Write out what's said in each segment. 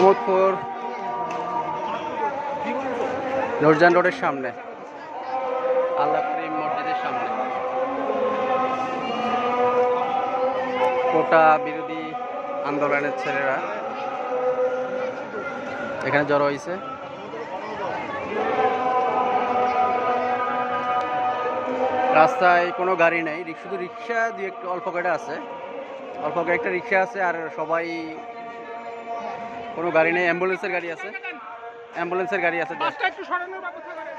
মোহাম্মদপুর নুরজান রোডের সামনে, আল্লাহ করিম মসজিদের সামনে। কোটা বিরোধী আন্দোলনের ছেলেরা এখানে জড়ো হয়েছে। রাস্তায় কোনো গাড়ি নেই শুধু রিক্সা দিয়ে একটু অল্প কয়টা আছে। অল্প কয়েকটা রিক্সা আছে আর সবাই কোনো গাড়ি নেই অ্যাম্বুলেন্সের গাড়ি আছে অ্যাম্বুলেন্সের গাড়ি আছে just। বাসটা একটু সরানোর ব্যবস্থা করেন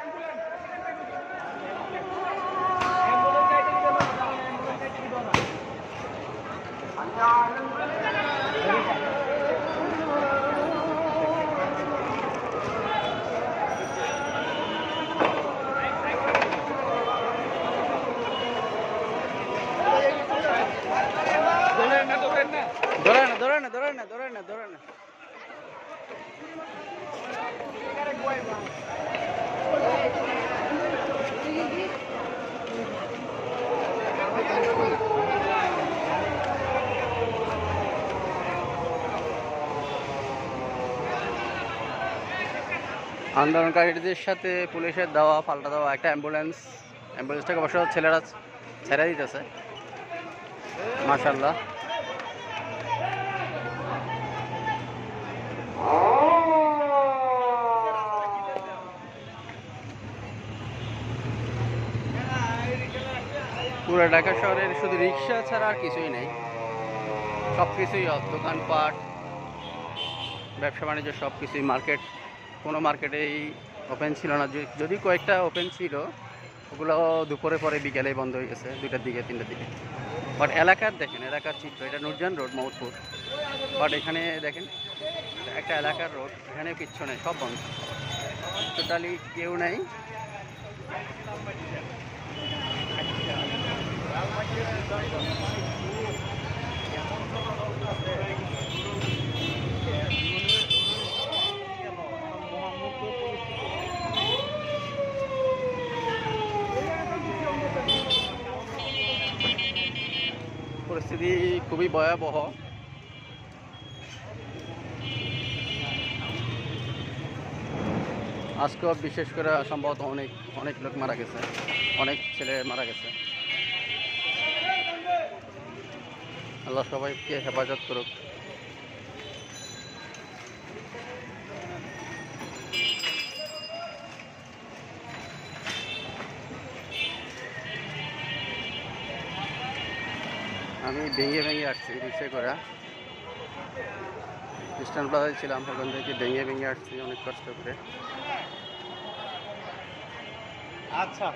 ধরেন না ধরেন না ধরে না ধরে না ধরে না ধরে না ধরে না আন্দোলনকারীদের সাথে পুলিশের দেওয়া, পাল্টা দেওয়া একটা অ্যাম্বুলেন্স অ্যাম্বুলেন্সটাকে অবশ্য ছেলেরা ছেড়ে দিতেছে। মাশাল্লাহ পুরো ঢাকা শহরের শুধু রিক্সা ছাড়া আর কিছুই নেই। সব কিছুই দোকানপাট ব্যবসা বাণিজ্য সব কিছুই মার্কেট। কোনো মার্কেটেই ওপেন ছিল না। যদি- কয়েকটা ওপেন ছিল, ওগুলো দুপুরে পরে বিকেলে বন্ধ হয়ে গেছে দুটার দিকে, তিনটার দিকে। বাট এলাকার দেখেন, এলাকার চিত্র, এটা নুরজান রোড মৌতপুর বাট এখানে দেখেন, একটা এলাকার রোড, এখানে কিচ্ছু নেই, সব বন্ধ। টোটালি কেউ নেই। পরিস্থিতি খুবই ভয়াবহ। আজকেও বিশেষ করে সম্ভবত অনেক অনেক লোক মারা গেছে। অনেক ছেলে মারা গেছে। আল্লাহ সবাইকে হেফাজত করুক। আমি ভেঙে ভেঙে আসছি রিক্সে করে। খ্রিস্টান প্লাজায় ছিলাম ওখান থেকে ভেঙে ভেঙে আসছি অনেক কষ্ট করে। আচ্ছা।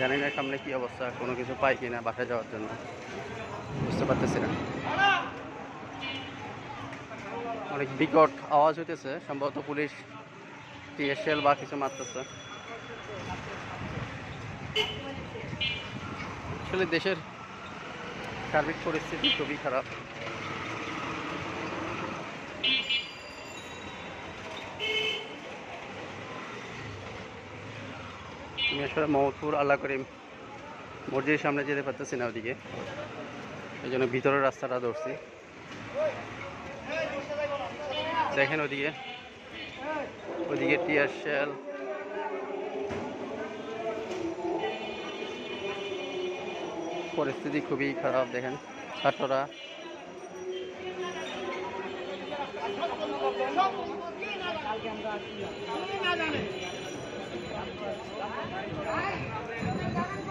জানি না সামনে কি অবস্থা কোনো কিছু পাই কিনা বাসায় যাওয়ার জন্য। বুঝতে পারতেছি না। অনেক বিকট আওয়াজ হইতেছে সম্ভবত পুলিশ টিএসএল বা কিছু মারতেছে আসলে দেশের সার্বিক পরিস্থিতি খুবই খারাপ। আমি আসলে আল্লাহ করিম মসজিদের সামনে যেতে পারতেছি না ওদিকে। এই জন্য ভিতরের রাস্তাটা ধরছি। দেখেন ওদিকে। ওদিকে টিয়ার শেল। পরিস্থিতি খুবই খারাপ, দেখেন, ছাত্ররা।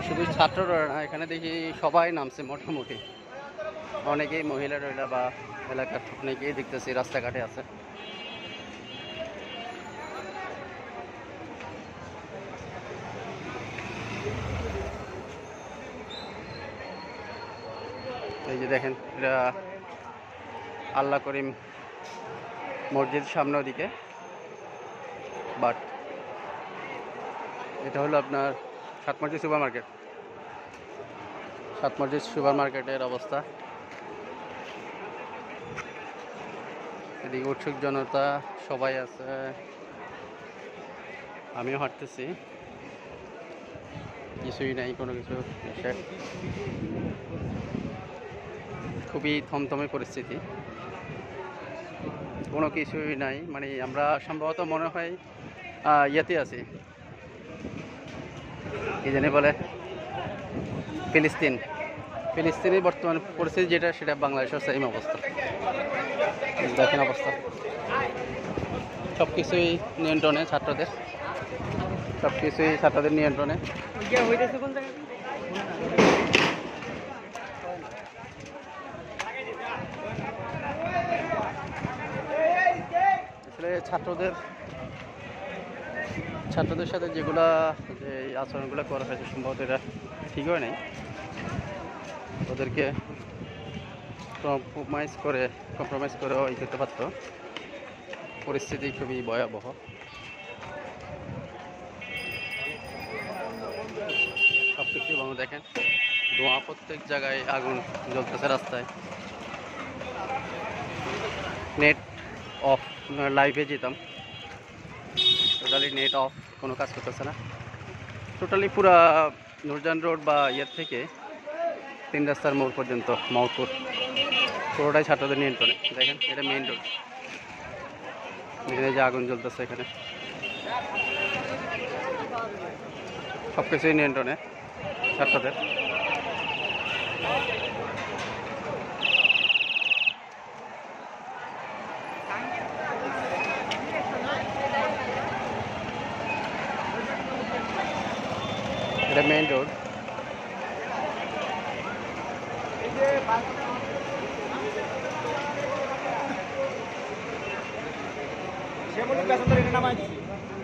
শুধু ছাত্ররা না, এখানে দেখি সবাই নামছে মোটামুটি। অনেকেই মহিলা টহিলা বা এলাকার অনেকেই দেখতেছি, রাস্তাঘাটে আছে। দেখেন, এটা আল্লাহ করিম মসজিদ সামনে ওদিকে। বাট এটা হলো আপনার সাত মসজিদ সুপার মার্কেট সাত মসজিদ সুপার মার্কেটের অবস্থা। এদিকে উৎসুক জনতা সবাই আছে। আমিও হাঁটতেছি। কিছুই নাই, কোনো কিছু খুবই থমথমে পরিস্থিতি। কোনো কিছুই নাই মানে আমরা সম্ভবত মনে হয় ইয়েতে আছি। কি জানি বলে? ফিলিস্তিন। ফিলিস্তিনের বর্তমান পরিস্থিতি যেটা, সেটা বাংলাদেশের সেম অবস্থা। দেখেন অবস্থা। সব কিছুই নিয়ন্ত্রণে ছাত্রদের। সব কিছুই ছাত্রদের নিয়ন্ত্রণে আসলে ছাত্রদের ছাত্রদের সাথে যেগুলা যে আচরণগুলো করা হয়েছে, সম্ভবত এটা ঠিক হয় নাই। ওদেরকে কম্প্রোমাইজ করে কম্প্রোমাইজ করে ওই করতে পারতো। পরিস্থিতি খুবই ভয়াবহ। সব কিছু ভালো দেখেন। ধোঁয়া প্রত্যেক জায়গায় আগুন জ্বলতেছে রাস্তায়। নেট অফ লাইভে যেতাম। টোটালি নেট অফ কোনো কাজ করতেছে না। টোটালি পুরা নুরজান রোড বা ইয়ের থেকে তিন রাস্তার মোড় পর্যন্ত মাউতপুর পুরোটাই ছাত্রদের নিয়ন্ত্রণে। দেখেন, এটা মেইন রোড এখানে যে আগুন জ্বলতেছে এখানে। সব কিছুই নিয়ন্ত্রণে ছাত্রদের। এটা মেইন রোড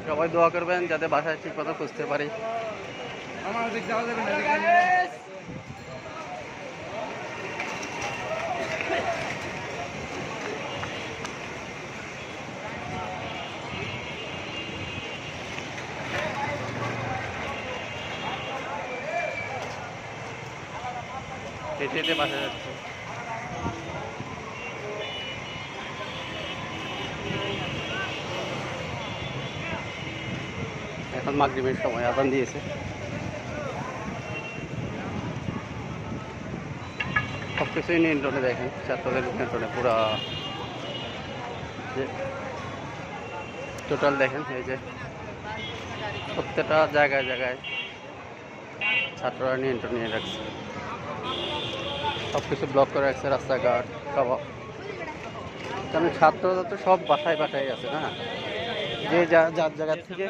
সবাই দোয়া করবেন যাতে বাসায় ঠিক মতো খুঁজতে পারি। আমার দিক যাওয়া যাবে হেঁটে হেঁটে যাচ্ছে। এখন মাগরিবের সময় আদান দিয়েছে। সব কিছুই নিয়ন্ত্রণে দেখেন ছাত্রদের নিয়ন্ত্রণে পুরা টোটাল দেখেন, এই যে প্রত্যেকটা জায়গায় জায়গায় ছাত্ররা নিয়ন্ত্রণ নিয়ে রাখছে। সব কিছু ব্লক করে রাখছে রাস্তাঘাট সব কারণ ছাত্ররা তো সব বাসায় বাসায় আছে না? যে যা, যার জায়গা থেকে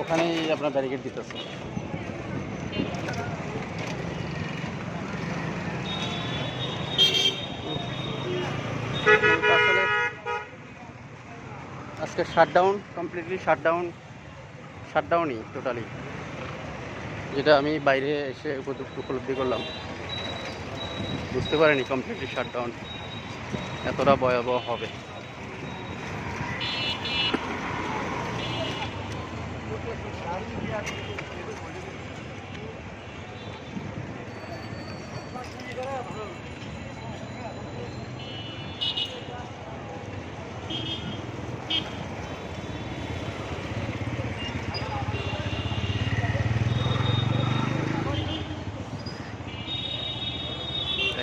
ওখানেই আপনার ব্যারিকেড দিতেছে। আজকে শাটডাউন কমপ্লিটলি শাটডাউন শাটডাউনই টোটালি যেটা আমি বাইরে এসে উপলব্ধি করলাম। বুঝতে পারিনি কমপ্লিটলি শাটডাউন এতটা ভয়াবহ হবে।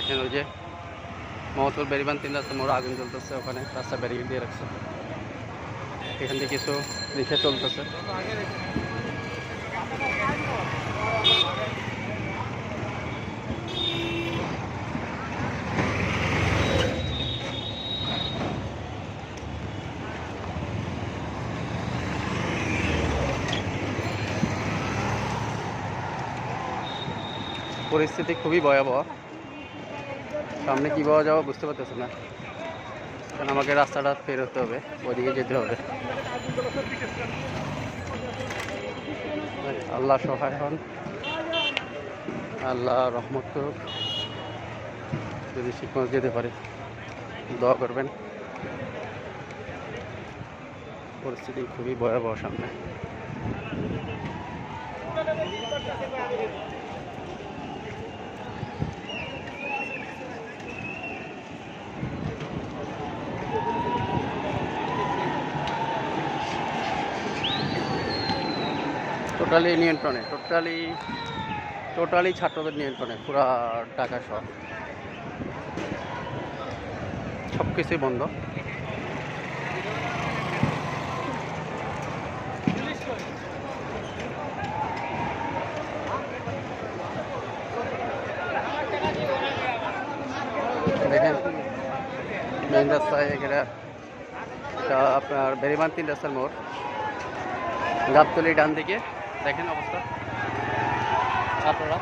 দেখেন ওই যে মহতুর বেরিবান তিন রাস্তা মোড় আগুন জ্বলতেছে ওখানে, রাস্তা ব্যারিকেড দিয়ে রাখছে। এখান থেকে কিছু রিক্সা চলতেছে। পরিস্থিতি খুবই ভয়াবহ। সামনে কীভাবে যাব বুঝতে পারতেছি না। কারণ আমাকে রাস্তাটা ফের হতে হবে ওইদিকে যেতে হবে। আল্লাহ সহায় হন। আল্লাহ রহমত করুক। যদি শিক্ষক যেতে পারে, দোয়া করবেন। পরিস্থিতি খুবই ভয়াবহ সামনে। টোটালি নিয়ন্ত্রণে, টোটালি টোটালি ছাত্রদের নিয়ন্ত্রণে, পুরা ঢাকা শহর। সব কিছুই বন্ধ। দেখেন রাস্তায় এটা আপনার বেরিবান তিন রাস্তার মোড়, গাবতলি ডান দিকে দেখেন অবস্থা। ছাত্ররা